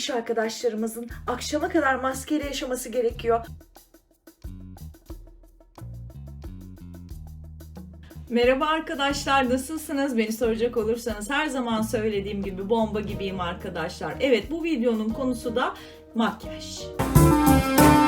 iş arkadaşlarımızın akşama kadar maskeyle yaşaması gerekiyor. Merhaba arkadaşlar nasılsınız? Beni soracak olursanız her zaman söylediğim gibi bomba gibiyim arkadaşlar. Evet bu videonun konusu da makyaj. Son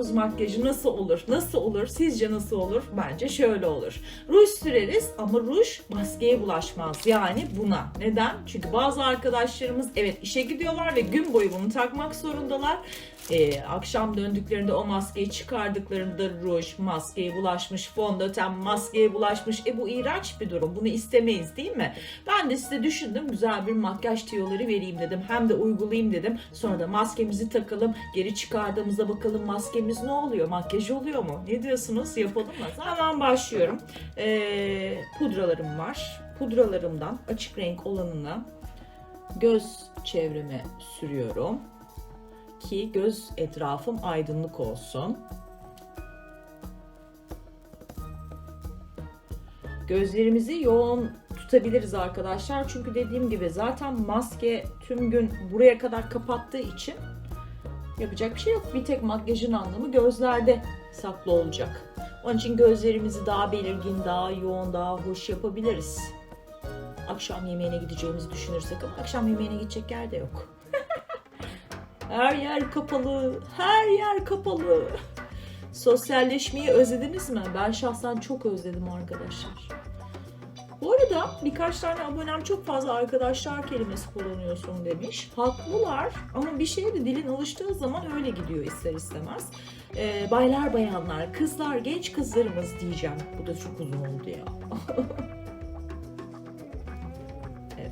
9 makyajı nasıl olur? Nasıl olur? Sizce nasıl olur? Bence şöyle olur. Ruj süreriz ama ruj maskeye bulaşmaz. Yani buna. Neden? Çünkü bazı arkadaşlarımız evet işe gidiyorlar ve gün boyu bunu takmak zorundalar. Ee, akşam döndüklerinde o maskeyi çıkardıklarında ruj maskeye bulaşmış, fondöten maskeye bulaşmış. E bu iğrenç bir durum. Bunu istemeyiz değil mi? Ben de size düşündüm güzel bir makyaj tiyoları vereyim dedim. Hem de uygulayayım dedim. Sonra da maskemizi takalım. Geri çıkardığımızda bakalım maskemiz ne oluyor? Makyaj oluyor mu? Ne diyorsunuz? Yapalım mı? Hemen başlıyorum. Ee, pudralarım var. Pudralarımdan açık renk olanını göz çevreme sürüyorum ki göz etrafım aydınlık olsun. Gözlerimizi yoğun tutabiliriz arkadaşlar. Çünkü dediğim gibi zaten maske tüm gün buraya kadar kapattığı için yapacak bir şey yok. Bir tek makyajın anlamı gözlerde saklı olacak. Onun için gözlerimizi daha belirgin, daha yoğun, daha hoş yapabiliriz. Akşam yemeğine gideceğimizi düşünürsek ama akşam yemeğine gidecek yer de yok. Her yer kapalı. Her yer kapalı. Sosyalleşmeyi özlediniz mi? Ben şahsen çok özledim arkadaşlar. Bu arada birkaç tane abonem çok fazla arkadaşlar kelimesi kullanıyorsun demiş. Haklılar ama bir şeye de dilin alıştığı zaman öyle gidiyor ister istemez. Ee, baylar bayanlar, kızlar, genç kızlarımız diyeceğim. Bu da çok uzun oldu ya.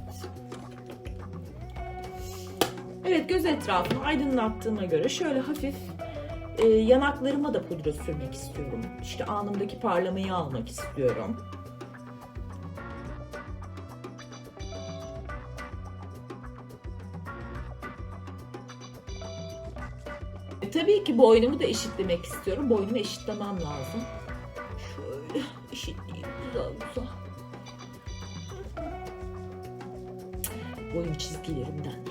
evet. Göz etrafını aydınlattığıma göre şöyle hafif e, yanaklarıma da pudra sürmek istiyorum. İşte alnımdaki parlamayı almak istiyorum. E, tabii ki boynumu da eşitlemek istiyorum. Boynumu eşitlemem lazım. Şöyle eşitleyeyim güzel güzel. Boyun çizgilerimden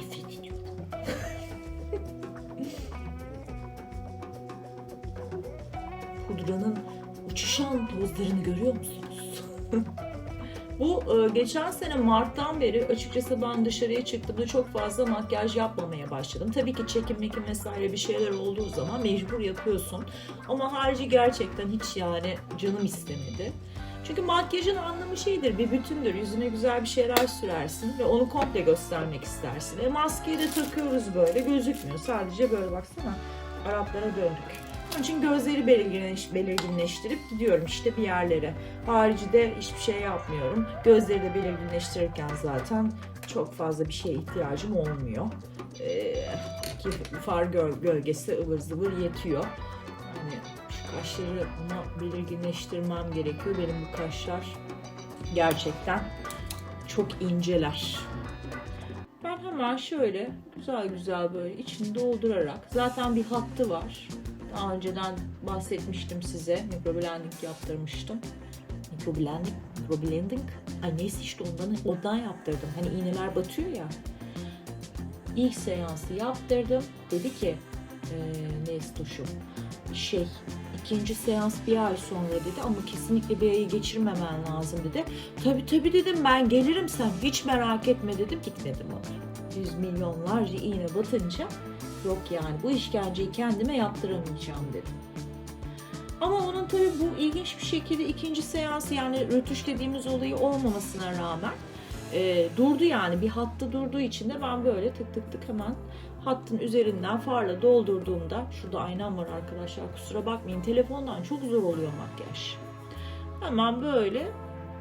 geçen sene Mart'tan beri açıkçası ben dışarıya çıktığımda çok fazla makyaj yapmamaya başladım. Tabii ki çekim mekim vesaire bir şeyler olduğu zaman mecbur yapıyorsun. Ama harici gerçekten hiç yani canım istemedi. Çünkü makyajın anlamı şeydir, bir bütündür. Yüzüne güzel bir şeyler sürersin ve onu komple göstermek istersin. E maskeyi de takıyoruz böyle, gözükmüyor. Sadece böyle baksana, Araplara döndük. Onun için gözleri belirginleş, belirginleştirip gidiyorum işte bir yerlere. Haricinde hiçbir şey yapmıyorum. Gözleri de belirginleştirirken zaten çok fazla bir şeye ihtiyacım olmuyor. Ee, ki far göl- gölgesi ıvır zıvır yetiyor. Yani şu kaşları ama belirginleştirmem gerekiyor. Benim bu kaşlar gerçekten çok inceler. Ben hemen şöyle güzel güzel böyle içini doldurarak zaten bir hattı var. Daha önceden bahsetmiştim size. Microblending yaptırmıştım. Microblending, microblending. Ay neyse işte ondan, ondan yaptırdım. Hani iğneler batıyor ya. İlk seansı yaptırdım. Dedi ki ee, Nestoş'um şey ikinci seans bir ay sonra dedi ama kesinlikle bir ayı geçirmemen lazım dedi. Tabi tabi dedim ben gelirim sen hiç merak etme dedim gitmedim ona. Yüz milyonlarca iğne batınca yok yani bu işkenceyi kendime yaptıramayacağım dedim. Ama onun tabi bu ilginç bir şekilde ikinci seansı yani rötuş dediğimiz olayı olmamasına rağmen e, durdu yani bir hattı durduğu için de ben böyle tık tık tık hemen hattın üzerinden farla doldurduğumda şurada aynam var arkadaşlar kusura bakmayın telefondan çok zor oluyor makyaj. Hemen böyle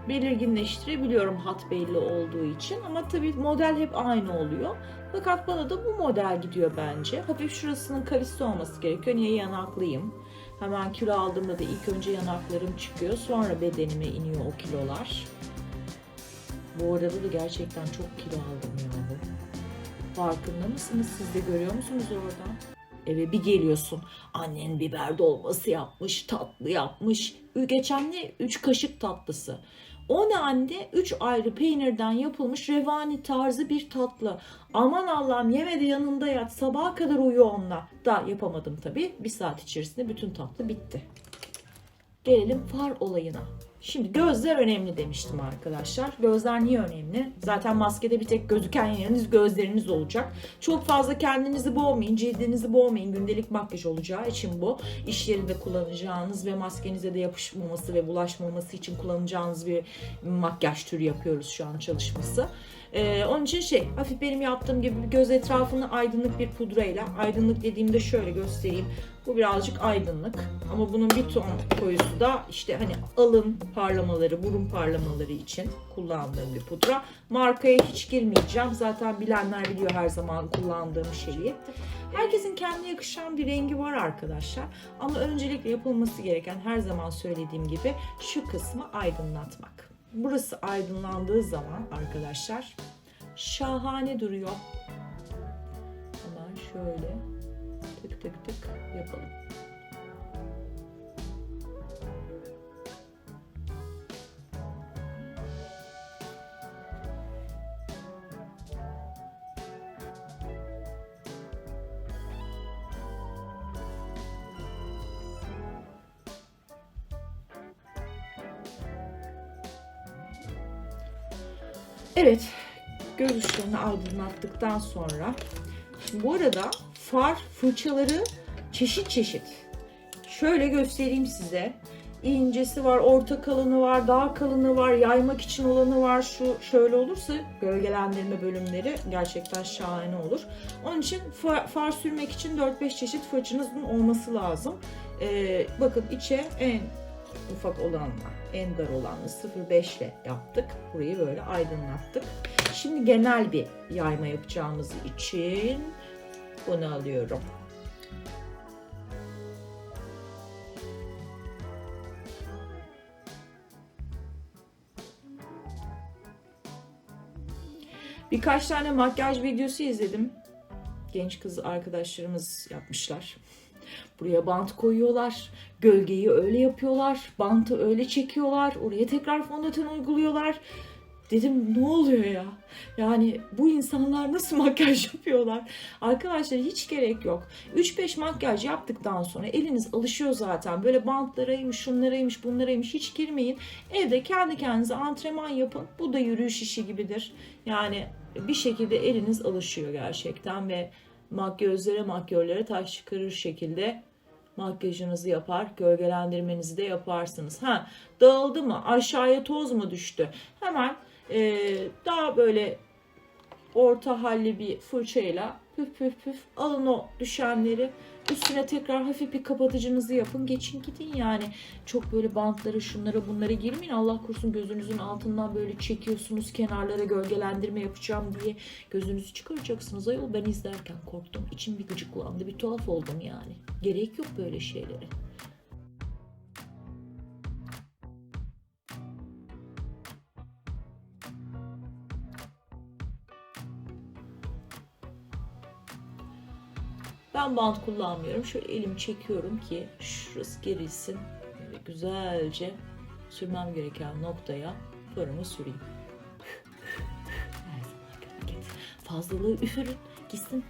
belirginleştirebiliyorum hat belli olduğu için ama tabii model hep aynı oluyor. Fakat bana da bu model gidiyor bence. Hafif şurasının kavisli olması gerekiyor. Niye yanaklıyım? Hemen kilo aldığımda da ilk önce yanaklarım çıkıyor. Sonra bedenime iniyor o kilolar. Bu arada da gerçekten çok kilo aldım yani. Farkında mısınız? Siz de görüyor musunuz oradan? Eve bir geliyorsun. Annen biber dolması yapmış, tatlı yapmış. Geçen ne? Üç kaşık tatlısı. O ne anne? 3 ayrı peynirden yapılmış revani tarzı bir tatlı. Aman Allah'ım yeme de yanında yat. Sabaha kadar uyu onunla. Da yapamadım tabii. Bir saat içerisinde bütün tatlı bitti. Gelelim far olayına. Şimdi gözler önemli demiştim arkadaşlar. Gözler niye önemli? Zaten maskede bir tek gözüken yeriniz gözleriniz olacak. Çok fazla kendinizi boğmayın, cildinizi boğmayın. Gündelik makyaj olacağı için bu. İş yerinde kullanacağınız ve maskenize de yapışmaması ve bulaşmaması için kullanacağınız bir makyaj türü yapıyoruz şu an çalışması. Ee, onun için şey hafif benim yaptığım gibi göz etrafını aydınlık bir pudrayla aydınlık dediğimde şöyle göstereyim. Bu birazcık aydınlık ama bunun bir ton koyusu da işte hani alın parlamaları, burun parlamaları için kullandığım bir pudra. Markaya hiç girmeyeceğim. Zaten bilenler biliyor her zaman kullandığım şeyi. Herkesin kendine yakışan bir rengi var arkadaşlar. Ama öncelikle yapılması gereken her zaman söylediğim gibi şu kısmı aydınlatmak. Burası aydınlandığı zaman arkadaşlar şahane duruyor. Hemen şöyle tık tık yapalım. Evet, göz uçlarını aydınlattıktan sonra şimdi bu arada far fırçaları çeşit çeşit. Şöyle göstereyim size. İncesi var, orta kalını var, daha kalını var, yaymak için olanı var. Şu şöyle olursa gölgelendirme bölümleri gerçekten şahane olur. Onun için far, far sürmek için 4-5 çeşit fırçanızın olması lazım. Ee, bakın içe en ufak olanla en dar olanla 0.5 ile yaptık. Burayı böyle aydınlattık. Şimdi genel bir yayma yapacağımız için bunu alıyorum. Birkaç tane makyaj videosu izledim. Genç kız arkadaşlarımız yapmışlar. Buraya bant koyuyorlar. Gölgeyi öyle yapıyorlar. Bantı öyle çekiyorlar. Oraya tekrar fondöten uyguluyorlar. Dedim ne oluyor ya? Yani bu insanlar nasıl makyaj yapıyorlar? Arkadaşlar hiç gerek yok. 3-5 makyaj yaptıktan sonra eliniz alışıyor zaten. Böyle bantlaraymış, şunlaraymış, bunlaraymış hiç girmeyin. Evde kendi kendinize antrenman yapın. Bu da yürüyüş işi gibidir. Yani bir şekilde eliniz alışıyor gerçekten ve makyözlere makyörlere taş çıkarır şekilde makyajınızı yapar, gölgelendirmenizi de yaparsınız. Ha, dağıldı mı? Aşağıya toz mu düştü? Hemen e, daha böyle orta halli bir fırçayla püf püf püf alın o düşenleri. Üstüne tekrar hafif bir kapatıcınızı yapın. Geçin gidin yani. Çok böyle bantlara şunlara bunlara girmeyin. Allah korusun gözünüzün altından böyle çekiyorsunuz. Kenarlara gölgelendirme yapacağım diye. Gözünüzü çıkaracaksınız. Ayol ben izlerken korktum. İçim bir gıcıklandı. Bir tuhaf oldum yani. Gerek yok böyle şeylere. Ben bant kullanmıyorum. Şöyle elimi çekiyorum ki şurası gerilsin. Böyle güzelce sürmem gereken noktaya farımı süreyim. Her zamanki hareket. Fazlalığı üfürün. Gitsin.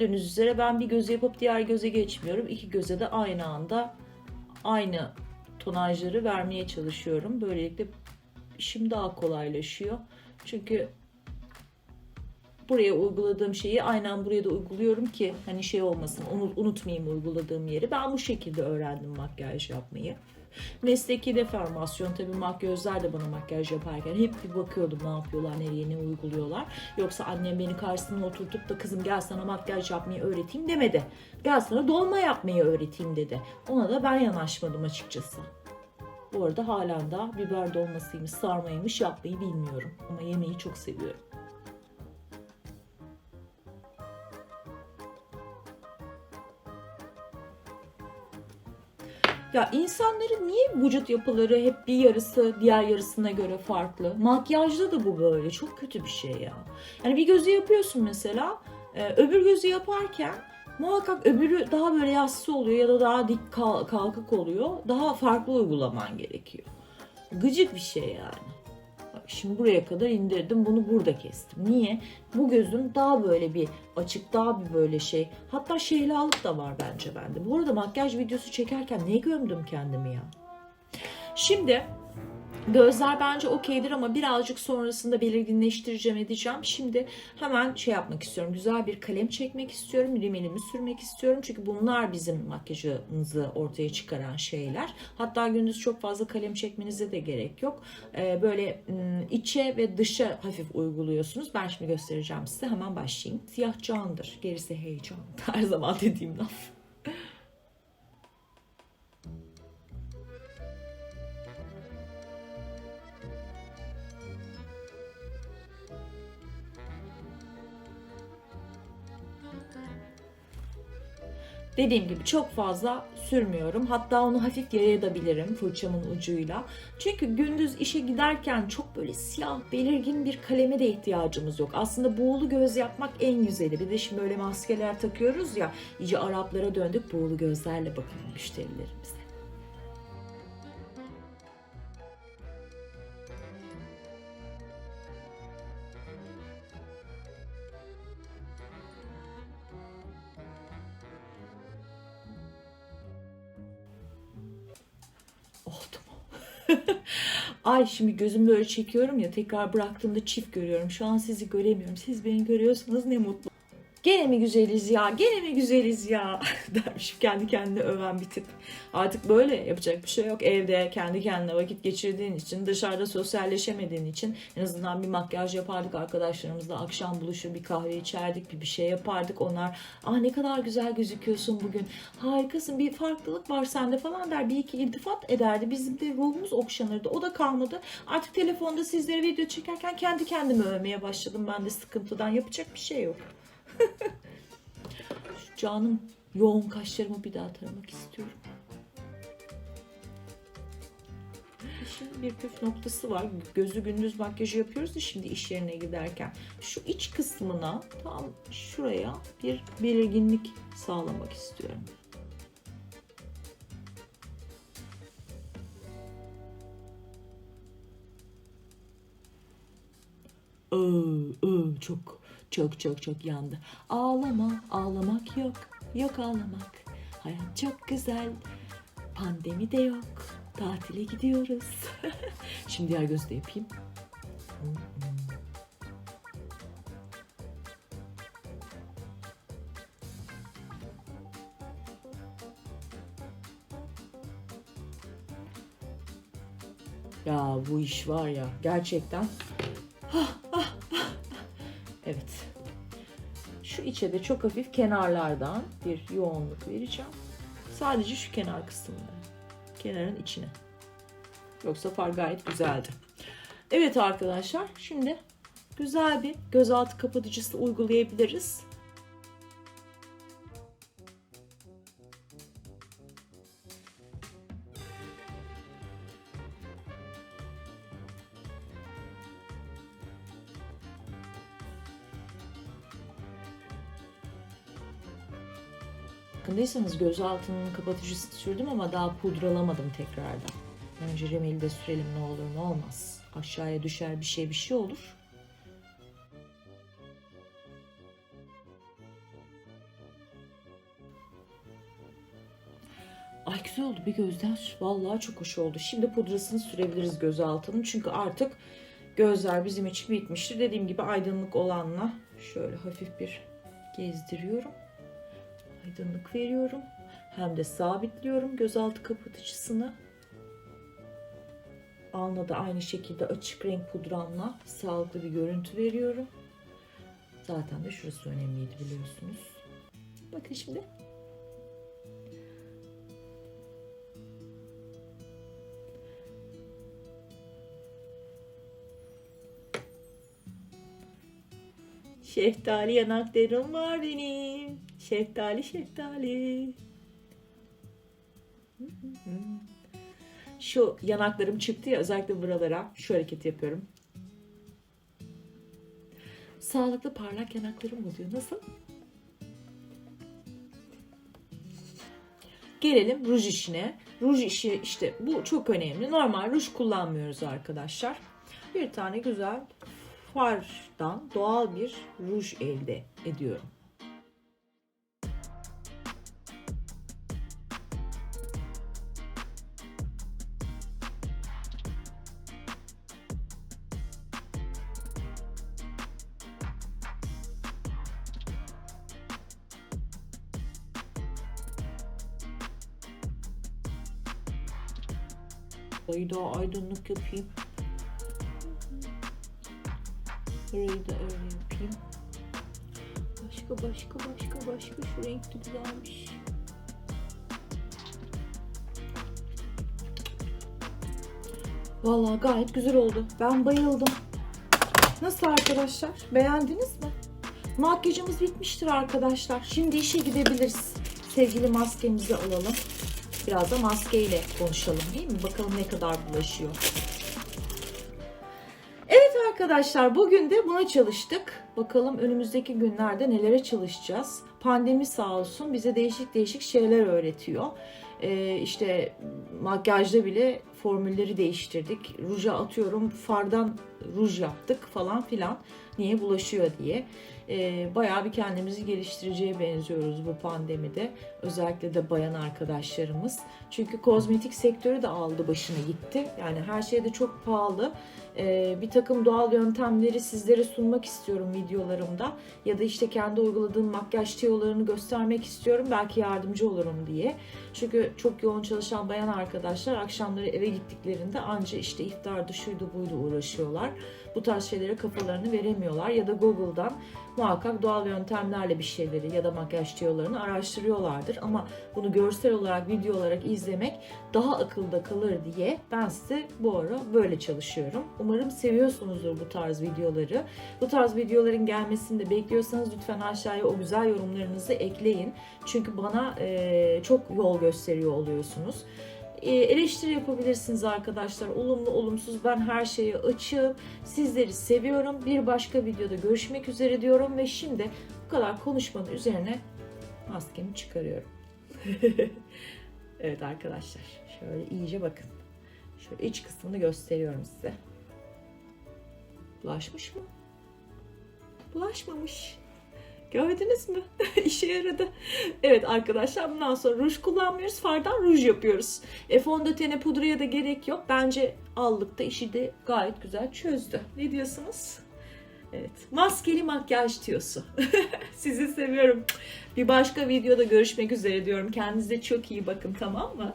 Gördüğünüz üzere ben bir göze yapıp diğer göze geçmiyorum. İki göze de aynı anda aynı tonajları vermeye çalışıyorum. Böylelikle işim daha kolaylaşıyor. Çünkü buraya uyguladığım şeyi aynen buraya da uyguluyorum ki hani şey olmasın unutmayayım uyguladığım yeri. Ben bu şekilde öğrendim makyaj yapmayı. Mesleki deformasyon tabii makyözler de bana makyaj yaparken hep bir bakıyordum ne yapıyorlar, nereye ne uyguluyorlar. Yoksa annem beni karşısına oturtup da kızım gel sana makyaj yapmayı öğreteyim demedi. Gel sana dolma yapmayı öğreteyim dedi. Ona da ben yanaşmadım açıkçası. Bu arada halen da biber dolmasıymış, sarmaymış yapmayı bilmiyorum. Ama yemeği çok seviyorum. Ya insanların niye vücut yapıları hep bir yarısı diğer yarısına göre farklı? Makyajda da bu böyle. Çok kötü bir şey ya. Yani bir gözü yapıyorsun mesela. e, öbür gözü yaparken muhakkak öbürü daha böyle yassı oluyor ya da daha dik kal- kalkık oluyor. Daha farklı uygulaman gerekiyor. Gıcık bir şey yani. Bak şimdi buraya kadar indirdim bunu burada kestim. Niye? Bu gözüm daha böyle bir açık daha bir böyle şey. Hatta şehlalık da var bence bende. Bu arada makyaj videosu çekerken ne gömdüm kendimi ya. Şimdi gözler bence okeydir ama birazcık sonrasında belirginleştireceğim edeceğim. Şimdi hemen şey yapmak istiyorum. Güzel bir kalem çekmek istiyorum. Rimelimi sürmek istiyorum. Çünkü bunlar bizim makyajımızı ortaya çıkaran şeyler. Hatta gündüz çok fazla kalem çekmenize de gerek yok. Ee, böyle ım, içe ve dışa hafif uyguluyorsunuz. Ben şimdi göstereceğim size. Hemen başlayayım. Siyah candır. Gerisi heyecan. Her zaman dediğim laf. Dediğim gibi çok fazla sürmüyorum. Hatta onu hafif yayabilirim fırçamın ucuyla. Çünkü gündüz işe giderken çok böyle siyah, belirgin bir kaleme de ihtiyacımız yok. Aslında buğulu göz yapmak en güzeli. Bir de şimdi böyle maskeler takıyoruz ya. iyice Araplara döndük buğulu gözlerle bakın müşterilerimize. Oldu mu? Ay şimdi gözümü böyle çekiyorum ya tekrar bıraktığımda çift görüyorum. Şu an sizi göremiyorum. Siz beni görüyorsanız ne mutlu. Gene mi güzeliz ya? Gene mi güzeliz ya? dermiş kendi kendine öven bir tip. Artık böyle yapacak bir şey yok. Evde kendi kendine vakit geçirdiğin için, dışarıda sosyalleşemediğin için en azından bir makyaj yapardık arkadaşlarımızla. Akşam buluşur bir kahve içerdik, bir bir şey yapardık. Onlar ah ne kadar güzel gözüküyorsun bugün. Harikasın bir farklılık var sende falan der. Bir iki iltifat ederdi. Bizim de ruhumuz okşanırdı. O da kalmadı. Artık telefonda sizlere video çekerken kendi kendime övmeye başladım. Ben de sıkıntıdan yapacak bir şey yok. Şu canım yoğun kaşlarımı bir daha taramak istiyorum. Şimdi bir püf noktası var. Gözü gündüz makyajı yapıyoruz da şimdi iş yerine giderken. Şu iç kısmına tam şuraya bir belirginlik sağlamak istiyorum. Iı, ıı, çok çok çok çok yandı. Ağlama, ağlamak yok. Yok ağlamak. Hayat çok güzel. Pandemi de yok. Tatile gidiyoruz. Şimdi diğer gözü de yapayım. Ya bu iş var ya gerçekten Evet. Şu içe de çok hafif kenarlardan bir yoğunluk vereceğim. Sadece şu kenar kısmına. Kenarın içine. Yoksa far gayet güzeldi. Evet arkadaşlar şimdi güzel bir gözaltı kapatıcısı uygulayabiliriz. Farkındaysanız göz altının kapatıcısı sürdüm ama daha pudralamadım tekrardan. Önce rimeli de sürelim ne olur ne olmaz. Aşağıya düşer bir şey bir şey olur. Ay güzel oldu bir gözden. Vallahi çok hoş oldu. Şimdi pudrasını sürebiliriz göz altının. Çünkü artık gözler bizim için bitmiştir. Dediğim gibi aydınlık olanla şöyle hafif bir gezdiriyorum aydınlık veriyorum. Hem de sabitliyorum gözaltı kapatıcısını. Alnına da aynı şekilde açık renk pudramla sağlıklı bir görüntü veriyorum. Zaten de şurası önemliydi biliyorsunuz. Bakın şimdi. Şeftali yanaklarım var benim. Şeftali şeftali. Şu yanaklarım çıktı ya özellikle buralara şu hareketi yapıyorum. Sağlıklı parlak yanaklarım oluyor. Nasıl? Gelelim ruj işine. Ruj işi işte bu çok önemli. Normal ruj kullanmıyoruz arkadaşlar. Bir tane güzel fardan doğal bir ruj elde ediyorum. Burayı da aydınlık yapayım. Burayı da öyle yapayım. Başka başka başka başka şu renk de güzelmiş. Vallahi gayet güzel oldu. Ben bayıldım. Nasıl arkadaşlar? Beğendiniz mi? Makyajımız bitmiştir arkadaşlar. Şimdi işe gidebiliriz. Sevgili maskemizi alalım. Biraz da maskeyle konuşalım değil mi? Bakalım ne kadar bulaşıyor. Evet arkadaşlar bugün de buna çalıştık. Bakalım önümüzdeki günlerde nelere çalışacağız. Pandemi sağ olsun bize değişik değişik şeyler öğretiyor. Ee, işte makyajda bile formülleri değiştirdik. Ruja atıyorum fardan ruj yaptık falan filan. Niye bulaşıyor diye. Ee, bayağı bir kendimizi geliştireceğe benziyoruz bu pandemide. Özellikle de bayan arkadaşlarımız. Çünkü kozmetik sektörü de aldı başına gitti. Yani her şey de çok pahalı. Ee, bir takım doğal yöntemleri sizlere sunmak istiyorum videolarımda. Ya da işte kendi uyguladığım makyaj tiyolarını göstermek istiyorum. Belki yardımcı olurum diye. Çünkü çok yoğun çalışan bayan arkadaşlar akşamları eve gittiklerinde anca işte iftardı şuydu buydu uğraşıyorlar. Bu tarz şeylere kafalarını veremiyorlar. Ya da Google'dan muhakkak doğal yöntemlerle bir şeyleri ya da makyaj tiyolarını araştırıyorlardır. Ama bunu görsel olarak, video olarak izlemek daha akılda kalır diye ben size bu ara böyle çalışıyorum. Umarım seviyorsunuzdur bu tarz videoları. Bu tarz videoların gelmesini de bekliyorsanız lütfen aşağıya o güzel yorumlarınızı ekleyin. Çünkü bana e, çok yol gösteriyor oluyorsunuz. E, eleştiri yapabilirsiniz arkadaşlar. Olumlu olumsuz ben her şeye açığım. Sizleri seviyorum. Bir başka videoda görüşmek üzere diyorum ve şimdi bu kadar konuşmanın üzerine maskemi çıkarıyorum. evet arkadaşlar şöyle iyice bakın. Şöyle iç kısmını gösteriyorum size. Bulaşmış mı? Bulaşmamış. Gördünüz mü? İşe yaradı. Evet arkadaşlar bundan sonra ruj kullanmıyoruz. Fardan ruj yapıyoruz. E fondötene pudraya da gerek yok. Bence allıkta işi de gayet güzel çözdü. Ne diyorsunuz? Evet. Maskeli makyaj tiyosu. Sizi seviyorum. Bir başka videoda görüşmek üzere diyorum. Kendinize çok iyi bakın tamam mı?